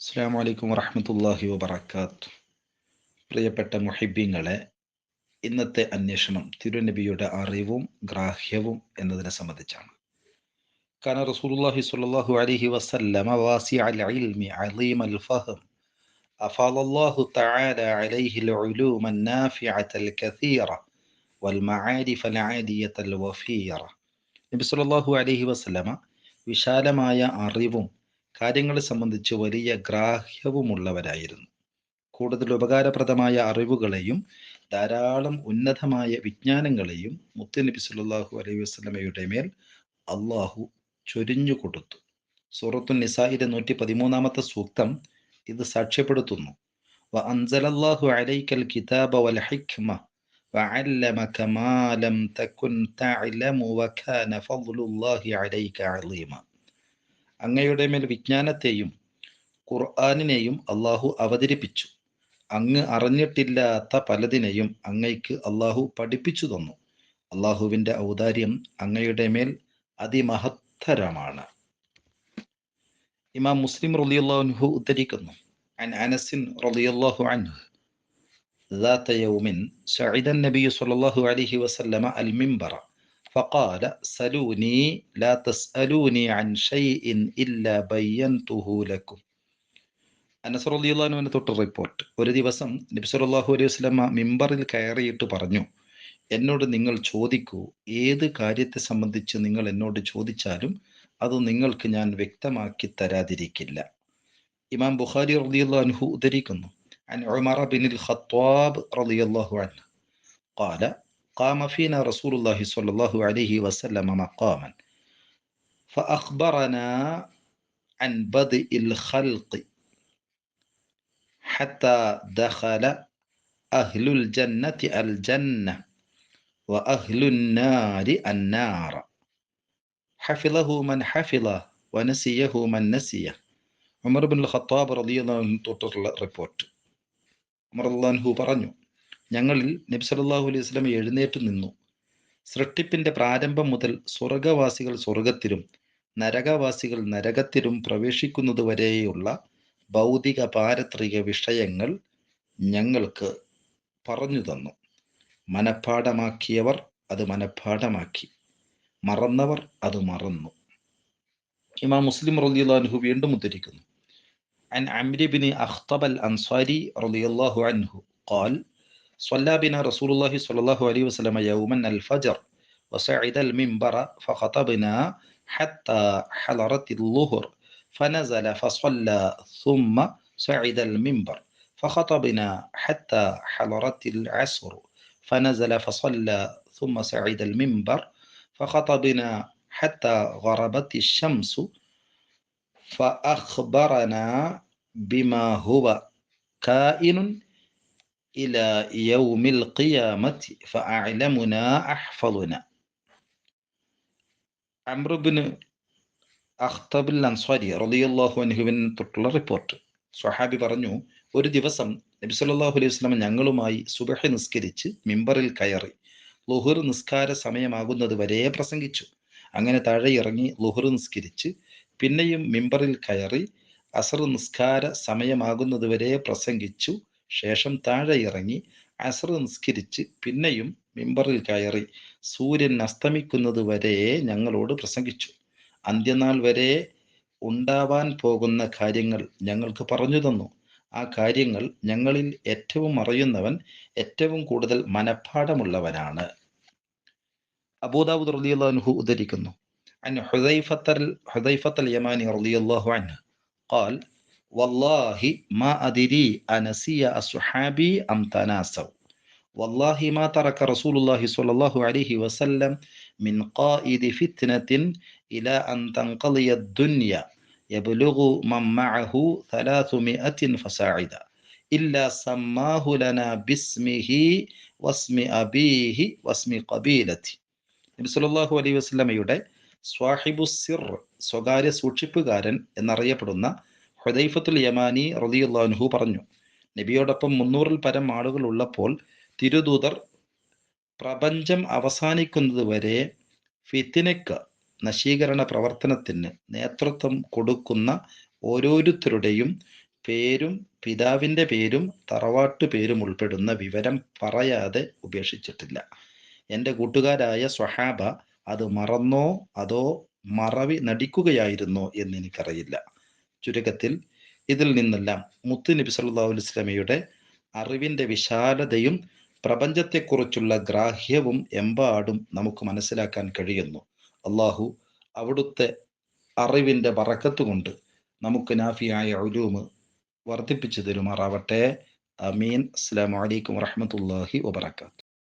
അസ്സാം വലൈക്കും വറഹമത്തല്ലാഹി വബർക്കാത്തു പ്രിയപ്പെട്ട മുഹിബീങ്ങളെ ഇന്നത്തെ അന്വേഷണം തിരുനബിയുടെ അറിവും ഗ്രാഹ്യവും എന്നതിനെ സംബന്ധിച്ചാണ് كان رسول الله صلى الله عليه وسلم واسع العلم عظيم الفهم أفاض الله تعالى عليه العلوم النافعة الكثيرة والمعارف العالية الوفيرة നബി സല്ലല്ലാഹു അലൈഹി വസല്ലമ വിശാലമായ അറിവും കാര്യങ്ങളെ സംബന്ധിച്ച് വലിയ ഗ്രാഹ്യവുമുള്ളവരായിരുന്നു കൂടുതൽ ഉപകാരപ്രദമായ അറിവുകളെയും ധാരാളം ഉന്നതമായ വിജ്ഞാനങ്ങളെയും മുത്തുനബി സല്ലല്ലാഹു അലൈഹി വസല്ലമയുടെ മേൽ അള്ളാഹു ചൊരിഞ്ഞു കൊടുത്തു സൂറത്തു നിസായിലെ നൂറ്റി പതിമൂന്നാമത്തെ സൂക്തം ഇത് സാക്ഷ്യപ്പെടുത്തുന്നു വ അൻസലല്ലാഹു അലൈക്കൽ കിതാബ വൽ ഹിക്മ وعلمك ما لم تكن تعلم وكان فضل الله عليك عظيما അങ്ങയുടെ മേൽ വിജ്ഞാനത്തെയും ഖുർആാനിനെയും അള്ളാഹു അവതരിപ്പിച്ചു അങ്ങ് അറിഞ്ഞിട്ടില്ലാത്ത പലതിനെയും അങ്ങയ്ക്ക് അള്ളാഹു പഠിപ്പിച്ചു തന്നു അള്ളാഹുവിൻ്റെ ഔദാര്യം അങ്ങയുടെ മേൽ അതിമഹത്തരമാണ് ഇമാം മുസ്ലിം റളിയല്ലാഹു ഉദ്ധരിക്കുന്നു عن أنس رضي الله عنه ذات يوم سعد النبي صلى الله عليه وسلم المنبر فقال سلوني لا تسألوني عن شيء إلا بينته لكم അനസ് റളിയല്ലാഹുവിനെ തൊട്ട് റിപ്പോർട്ട് ഒരു ദിവസം നബി സല്ലല്ലാഹു അലൈഹി വസല്ലമ മിമ്പറിൽ കയറിയിട്ട് പറഞ്ഞു എന്നോട് നിങ്ങൾ ചോദിക്കൂ ഏത് കാര്യത്തെ സംബന്ധിച്ച് നിങ്ങൾ എന്നോട് ചോദിച്ചാലും അത് നിങ്ങൾക്ക് ഞാൻ വ്യക്തമാക്കി തരാതിരിക്കില്ല ഇമാം ബുഖാരി റളിയല്ലാഹു അൻഹു ഉദ്ധരിക്കുന്നു عن عمر بن الخطاب رضي الله عنه قال قام فينا رسول الله صلى الله عليه وسلم مقاما فأخبرنا عن بدء الخلق حتى دخل أهل الجنة الجنة وأهل النار النار حفظه من حفظه ونسيه من نسيه ഉമർ ബിൻ ഖത്താബ് റളിയല്ലാഹു തൊട്ടുള്ള റിപ്പോർട്ട് ഉമർ അള്ളാഹു പറഞ്ഞു ഞങ്ങളിൽ നബി സല്ലല്ലാഹു അലൈഹി വസല്ലം എഴുന്നേറ്റ് നിന്നു സൃഷ്ടിപ്പിന്റെ പ്രാരംഭം മുതൽ സ്വർഗവാസികൾ സ്വർഗത്തിലും നരകവാസികൾ നരകത്തിലും പ്രവേശിക്കുന്നത് വരെയുള്ള ഭൗതിക പാരത്രിക വിഷയങ്ങൾ ഞങ്ങൾക്ക് പറഞ്ഞു തന്നു മനഃപ്പാഠമാക്കിയവർ അത് മനഃപ്പാഠമാക്കി മറന്നവർ അത് മറന്നു ഇമാം മുസ്ലിം റളിയല്ലാഹു വീണ്ടും ഉദ്ധരിക്കുന്നു عن عمرو بن أخطب الأنصاري رضي الله عنه قال صلى بنا رسول الله صلى الله عليه وسلم يوما الفجر وصعد المنبر فخطبنا حتى حضرت الظهر فنزل فصلى ثم صعد المنبر فخطبنا حتى حضرت العصر فنزل فصلى ثم صعد المنبر فخطبنا حتى غربت الشمس فأخبرنا بما هو كائن إلى يوم القيامة فأعلمنا أحفظنا അമ്രുബിന് അഖ്തബുൽ അൻസ്വാരി റളിയല്ലാഹു അൻഹുവിന് തൊട്ടുള്ള റിപ്പോർട്ട് സ്വഹാബി പറഞ്ഞു ഒരു ദിവസം നബി സല്ലല്ലാഹു അലൈഹി വസല്ലം ഞങ്ങളുമായി സുബഹ് നിസ്കരിച്ച് മിമ്പറിൽ കയറി ലുഹുർ നിസ്കാര സമയമാകുന്നത് വരെ പ്രസംഗിച്ചു അങ്ങനെ താഴെ ഇറങ്ങി ലുഹുർ നിസ്കരിച്ച് പിന്നെയും മിമ്പറിൽ കയറി അസർ നിസ്കാര സമയമാകുന്നത് വരെ പ്രസംഗിച്ചു ശേഷം താഴെ ഇറങ്ങി അസർ നിസ്കരിച്ച് പിന്നെയും മിമ്പറിൽ കയറി സൂര്യൻ അസ്തമിക്കുന്നത് വരെ ഞങ്ങളോട് പ്രസംഗിച്ചു അന്ത്യനാൾ വരെ ഉണ്ടാവാൻ പോകുന്ന കാര്യങ്ങൾ ഞങ്ങൾക്ക് പറഞ്ഞു തന്നു ആ കാര്യങ്ങൾ ഞങ്ങളിൽ ഏറ്റവും അറിയുന്നവൻ ഏറ്റവും കൂടുതൽ മനഃപ്പാഠമുള്ളവനാണ് അബൂദാബുദ് റളിയല്ലാഹു ഉദ്ധരിക്കുന്നു عن حذيفة حذيفة اليماني رضي الله عنه قال والله ما أدري أنسي أصحابي أم تناسوا والله ما ترك رسول الله صلى الله عليه وسلم من قائد فتنة إلى أن تنقضي الدنيا يبلغ من معه ثلاثمائة فساعدا إلا سماه لنا باسمه واسم أبيه واسم قبيلته നബി സല്ലല്ലാഹു അലൈഹി വസല്ലമയുടെ സ്വാഹിബു സിർ സ്വകാര്യ സൂക്ഷിപ്പുകാരൻ എന്നറിയപ്പെടുന്ന ഹുദൈഫത്തുൽ യമാനി റളിയല്ലാഹു പറഞ്ഞു നബിയോടൊപ്പം മുന്നൂറിൽ പരം ആളുകൾ ഉള്ളപ്പോൾ തിരുദൂതർ പ്രപഞ്ചം അവസാനിക്കുന്നത് വരെ ഫിത്തിനക്ക് നശീകരണ പ്രവർത്തനത്തിന് നേതൃത്വം കൊടുക്കുന്ന ഓരോരുത്തരുടെയും പേരും പിതാവിന്റെ പേരും തറവാട്ട് പേരും ഉൾപ്പെടുന്ന വിവരം പറയാതെ ഉപേക്ഷിച്ചിട്ടില്ല. എന്റെ കൂട്ടുകാരായ സ്വഹാബ അത് മറന്നോ അതോ മറവി നടിക്കുകയായിരുന്നോ എന്ന് എനിക്കറിയില്ല. ചുരുക്കത്തിൽ ഇതിൽ നിന്നെല്ലാം മുത്തു നബി അലൈഹി വസല്ലമയുടെ അറിവിന്റെ വിശാലതയും പ്രപഞ്ചത്തെക്കുറിച്ചുള്ള ഗ്രാഹ്യവും എമ്പാടും നമുക്ക് മനസ്സിലാക്കാൻ കഴിയുന്നു. അള്ളാഹു അവിടുത്തെ അറിവിന്റെ വറക്കത്ത് കൊണ്ട് നമുക്ക് നാഫിയായ ഉലൂമ് വർദ്ധിപ്പിച്ചു തരുമാറാവട്ടെ. അമീൻ. അസ്സലാമു അലൈക്കും വറഹ്മത്തുള്ളാഹി വബറകാതുഹു.